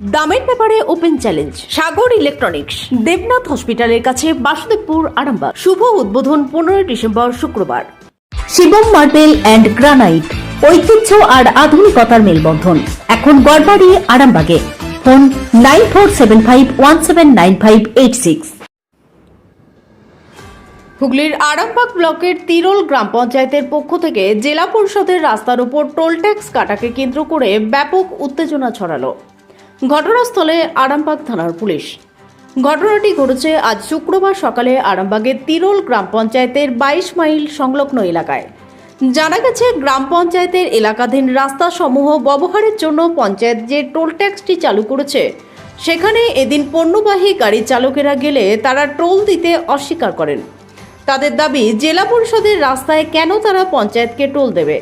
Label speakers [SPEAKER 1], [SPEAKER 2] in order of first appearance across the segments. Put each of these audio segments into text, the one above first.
[SPEAKER 1] দামের ব্যাপারে open challenge, Sagar electronics, Debnath hospital কাছে বাসুদেবপুর আরামবাগ। শুভ উদ্বোধন পনেরোই ডিসেম্বর শুক্রবার। শিবম মার্বেল অ্যান্ড গ্রানাইট, ঐতিহ্য আর আধুনিকতার মেলবন্ধন। এখন গড়বাড়ি, আরামবাগে। Phone nine four seven five one seven nine five eight six. হুগলির আরামবাগ ব্লকের তিরোল গ্রাম পঞ্চায়েতের পক্ষ থেকে জেলা পরিষদের রাস্তার উপর টোল ট্যাক্স কাটাকে কেন্দ্র করে ব্যাপক উত্তেজনা ছড়ালো। ঘটনাস্থলে আরামবাগ থানার পুলিশ। ঘটনাটি ঘটেছে আজ শুক্রবার সকালে আরামবাগের তিরোল গ্রাম পঞ্চায়েতের বাইশ মাইল সংলগ্ন এলাকায়। জানা গেছে, গ্রাম পঞ্চায়েতের এলাকাধীন রাস্তাসমূহ ব্যবহারের জন্য পঞ্চায়েত যে টোল ট্যাক্সটি চালু করেছে, সেখানে এদিন পণ্যবাহী গাড়ির চালকেরা গেলে তারা টোল দিতে অস্বীকার করেন। তাদের দাবি, জেলা পরিষদের রাস্তায় কেন তারা পঞ্চায়েতকে টোল দেবে?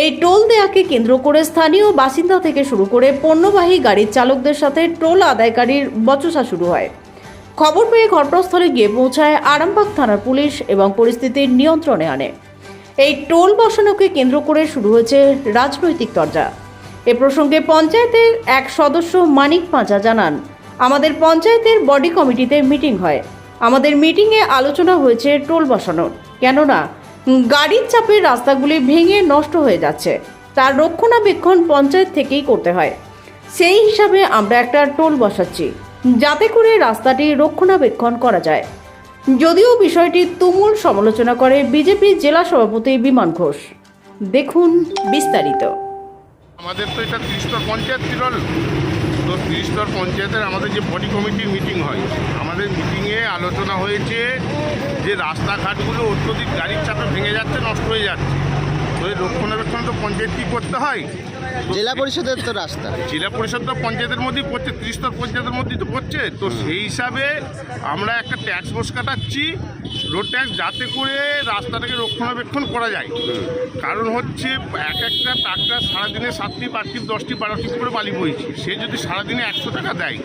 [SPEAKER 1] এই টোল দেয়াকে কেন্দ্র করে স্থানীয় বাসিন্দা থেকে শুরু করে পণ্যবাহী গাড়ির চালকদের সাথে টোল আদায়কারীর বচসা শুরু হয়। খবর পেয়ে ঘটনাস্থলে গিয়ে পৌঁছায় আরামবাগ থানার পুলিশ এবং পরিস্থিতির নিয়ন্ত্রণে আনে। এই টোল বসানোকে কেন্দ্র করে শুরু হয়েছে রাজনৈতিক তরজা। এ প্রসঙ্গে পঞ্চায়েতের এক সদস্য মানিক পাঁচা জানান, আমাদের পঞ্চায়েতের বডি কমিটিতে মিটিং হয়। আমাদের মিটিংয়ে আলোচনা হয়েছে টোল বসানোর। কেননা গাড়ির চাপে রাস্তাগুলি ভেঙে নষ্ট হয়ে যাচ্ছে। তার রক্ষণাবেক্ষণ পঞ্চায়েত থেকেই করতে হয়। সেই হিসাবে আমরা একটা টোল বসাচ্ছি, যাতে করে রাস্তাটি রক্ষণাবেক্ষণ করা যায়। যদিও বিষয়টি তুমুল সমালোচনা করে বিজেপি জেলা সভাপতি বিমান ঘোষ। দেখুন বিস্তারিত।
[SPEAKER 2] আমাদের তো এটা পঞ্চায়েত তো ত্রিস্তর পঞ্চায়েতের আমাদের যে বডি কমিটির মিটিং হয়, আমাদের মিটিংয়ে আলোচনা হয়েছে যে রাস্তাঘাটগুলো অত্যধিক গাড়ির চাপে ভেঙে যাচ্ছে, নষ্ট হয়ে যাচ্ছে। তো এই রক্ষণাবেক্ষণ তো পঞ্চায়েত কী করতে হয়?
[SPEAKER 3] জেলা পরিষদের তো রাস্তা।
[SPEAKER 2] জেলা পরিষদ তো পঞ্চায়েতের মধ্যেই পড়ছে ত্রিস্তর পঞ্চায়েতের মধ্যেই তো পড়ছে। তো সেই হিসাবে আমরা একটা ট্যাক্স বস কাটাচ্ছি রোড ট্যাক্স যাতে করে রাস্তাটাকে রক্ষণাবেক্ষণ করা যায়। কারণ হচ্ছে এক একটা ট্রাক্টর সারাদিনে সাতটি আটটি দশটি বারোটি করে বালি বইছে। সে যদি সারাদিনে একশো টাকা দেয়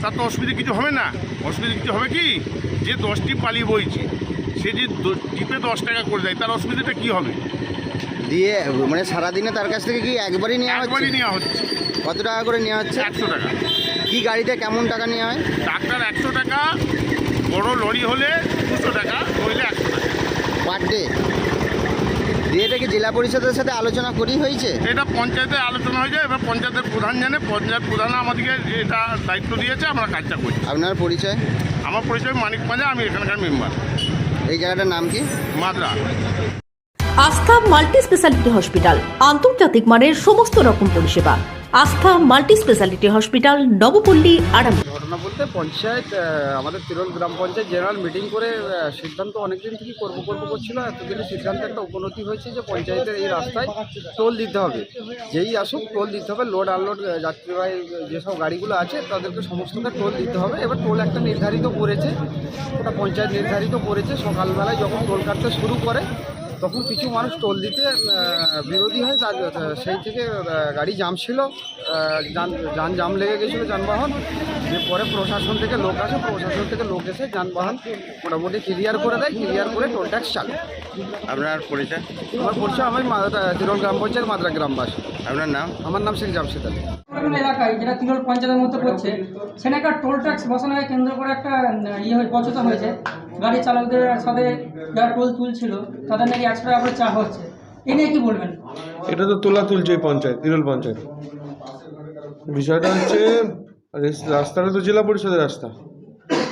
[SPEAKER 2] তার তো অসুবিধা কিছু হবে না। অসুবিধা কিছু হবে কি? যে দশটি বালি বইছে সে যে টিপে দশ টাকা করে দেয় তার অসুবিধাটা কী হবে?
[SPEAKER 3] দিয়ে মানে সারাদিনে তার কাছ থেকে কি একবারই নেওয়া হচ্ছে?
[SPEAKER 2] একবারই নেওয়া হচ্ছে।
[SPEAKER 3] কত টাকা করে নেওয়া হচ্ছে?
[SPEAKER 2] একশো টাকা।
[SPEAKER 3] কি গাড়িতে কেমন টাকা নেওয়া হয়?
[SPEAKER 2] ট্রাক্টর একশো টাকা বড় লরি হলে দুশো টাকা নইলে একশো টাকা।
[SPEAKER 3] Per day? দিয়ে এটা কি জেলা পরিষদের সাথে আলোচনা করি হয়েছে?
[SPEAKER 2] এটা পঞ্চায়েতে আলোচনা হয়েছে এবার পঞ্চায়েতের প্রধান জানে পঞ্চায়েত প্রধান আমাদেরকে এটা দায়িত্ব দিয়েছে আমরা কাজটা করি
[SPEAKER 3] আপনার পরিচয়?
[SPEAKER 2] আমার পরিচয় মানিক পাঁজা আমি এখানকার মেম্বার।
[SPEAKER 3] এই জায়গাটার নাম কি?
[SPEAKER 2] মাদ্রা।
[SPEAKER 1] আস্থা মাল্টি স্পেশালিটি হসপিটাল। আন্তর্জাতিক মানের সমস্ত রকম পরিষেবা। আস্থা মাল্টি স্পেশালিটি হসপিটাল, নবপল্লী আরাম
[SPEAKER 4] ঘটনা বলতে পঞ্চায়েত আমাদের তিরল গ্রাম পঞ্চায়েত জেনারেল মিটিং করে সিদ্ধান্ত অনেকদিন থেকে করব করব করছিল। এতদিনে সিদ্ধান্ত একটা উপনতি হয়েছে যে পঞ্চায়েতের এই রাস্তায় টোল দিতে হবে। যেই আসুক টোল দিতে হবে, লোড আনলোড যাত্রীবাহী যেসব গাড়িগুলো আছে, তাদেরকে সমস্তকে টোল দিতে হবে। এবার টোল একটা নির্ধারিত করেছে, ওটা পঞ্চায়েত নির্ধারিত করেছে। সকালবেলায় যখন টোল কাটতে শুরু করে তখন কিছু মানুষ টোল দিতে বিরোধী হয় তার সেই থেকে গাড়ি জাম ছিল। যান যান জাম লেগে গেছিল যানবাহন। যে পরে প্রশাসন থেকে লোক আসে প্রশাসন থেকে লোক এসে যানবাহন মোটামুটি ক্লিয়ার করে দেয় ক্লিয়ার করে টোল ট্যাক্স চালু।
[SPEAKER 3] আপনার পরিচয়?
[SPEAKER 4] আমার পরিচয় আমি তিরল গ্রাম পঞ্চায়েত মাদ্রা গ্রামবাসী।
[SPEAKER 3] আপনার নাম?
[SPEAKER 4] আমার নাম শেখ জামশেদ আলী।
[SPEAKER 5] এলাকায় যেটা তৃণমূল পঞ্চায়েতের মধ্যে পড়ছে সেখানে একটা টোল ট্যাক্স বসানোকে কেন্দ্র করে একটা ইয়ে হয়ে বচতা হয়েছে। গাড়ি চালকদের সাথে যারা টোল তুলছিল, তাদের নাকি একশো টাকা করে চা হচ্ছে। এ নিয়ে কি বলবেন?
[SPEAKER 6] এটা তো তোলা তুলছে এই পঞ্চায়েত তিরুল পঞ্চায়েত। বিষয়টা হচ্ছে রাস্তাটা তো জেলা পরিষদের রাস্তা।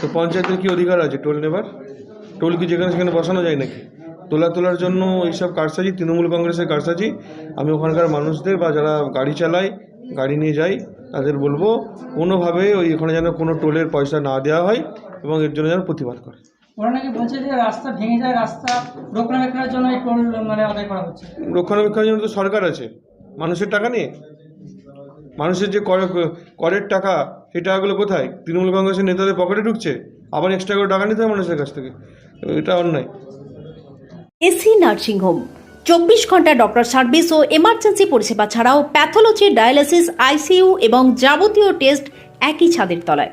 [SPEAKER 6] তো পঞ্চায়েতের কি অধিকার আছে টোল নেবার? টোল কি যেখানে সেখানে বসানো যায় নাকি? তোলা তোলার জন্য এইসব কারসাজি, তৃণমূল কংগ্রেসের কারসাজি, আমি ওখানকার মানুষদের বা যারা গাড়ি চালায়, গাড়ি নিয়ে যাই, তাদের বলব, কোনোভাবে ওই ওখানে যেন কোনো টোলের পয়সা না দেওয়া হয় এবং এর জন্য যেন প্রতিবাদ করে।
[SPEAKER 5] ওরা নাকি বলছে যে রাস্তা ভেঙে যায় রাস্তা রক্ষণাবেক্ষণের জন্য এই টোল মানে আদায় করা হচ্ছে।
[SPEAKER 6] রক্ষণাবেক্ষণের জন্য তো সরকার আছে। মানুষের টাকা নিয়ে? মানুষের যে কর করের টাকা সেই টাকাগুলো কোথায়? তৃণমূল কংগ্রেসের নেতাদের পকেটে ঢুকছে। আবার এক্সট্রা করে টাকা নিতে হয় মানুষের কাছ থেকে। এটা অন্যায়।
[SPEAKER 1] AC nursing home. চব্বিশ ঘণ্টা ডক্টর সার্ভিস ও এমার্জেন্সি পরিষেবা ছাড়াও প্যাথোলজি ডায়ালিসিস আইসিইউ এবং যাবতীয় টেস্ট একই ছাদের তলায়।